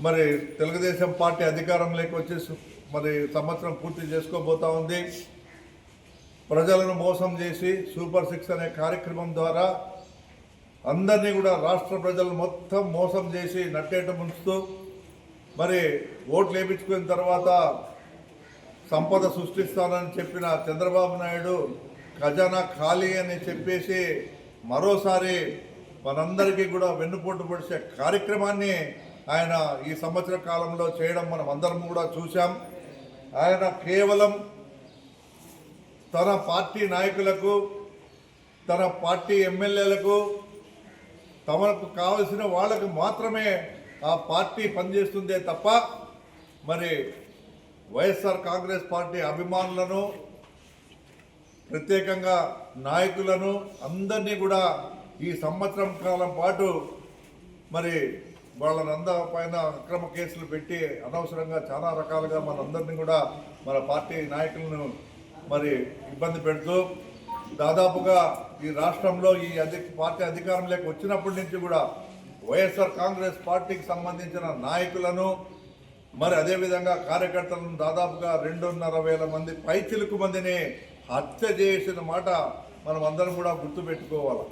మరి తెలుగుదేశం పార్టీ అధికారంలోకి వచ్చేసి మరి సంవత్సరం పూర్తి చేసుకోబోతా ఉంది. ప్రజలను మోసం చేసి సూపర్ సిక్స్ అనే కార్యక్రమం ద్వారా అందరినీ కూడా రాష్ట్ర ప్రజలు మొత్తం మోసం చేసి నట్టేట ముంచుతూ మరి ఓట్లు వేయించుకున్న తర్వాత సంపద సృష్టిస్తానని చెప్పిన చంద్రబాబు నాయుడు ఖజానా ఖాళీ అని చెప్పేసి మరోసారి మనందరికీ కూడా వెన్నుపోటు పొడిచే కార్యక్రమాన్ని ఆయన ఈ సంవత్సర కాలంలో చేయడం మనం అందరం కూడా చూశాం. ఆయన కేవలం తన పార్టీ నాయకులకు తన పార్టీ ఎమ్మెల్యేలకు తమకు కావలసిన వాళ్ళకు మాత్రమే ఆ పార్టీ పనిచేస్తుందే తప్ప మరి వైఎస్ఆర్ కాంగ్రెస్ పార్టీ అభిమానులను ప్రత్యేకంగా నాయకులను అందరినీ కూడా ఈ సంవత్సరం కాలం పాటు మరి వాళ్ళనంద పైన అక్రమ కేసులు పెట్టి అనవసరంగా చాలా రకాలుగా మనందరినీ కూడా మన పార్టీ నాయకులను మరి ఇబ్బంది పెడుతూ దాదాపుగా ఈ రాష్ట్రంలో ఈ అధి పార్టీ అధికారంలోకి వచ్చినప్పటి నుంచి కూడా వైఎస్ఆర్ కాంగ్రెస్ పార్టీకి సంబంధించిన నాయకులను మరి అదేవిధంగా కార్యకర్తలను దాదాపుగా రెండున్నర వేల మంది పైచిలుకు మందిని హత్య చేసిన మాట మనం అందరం కూడా గుర్తుపెట్టుకోవాలి?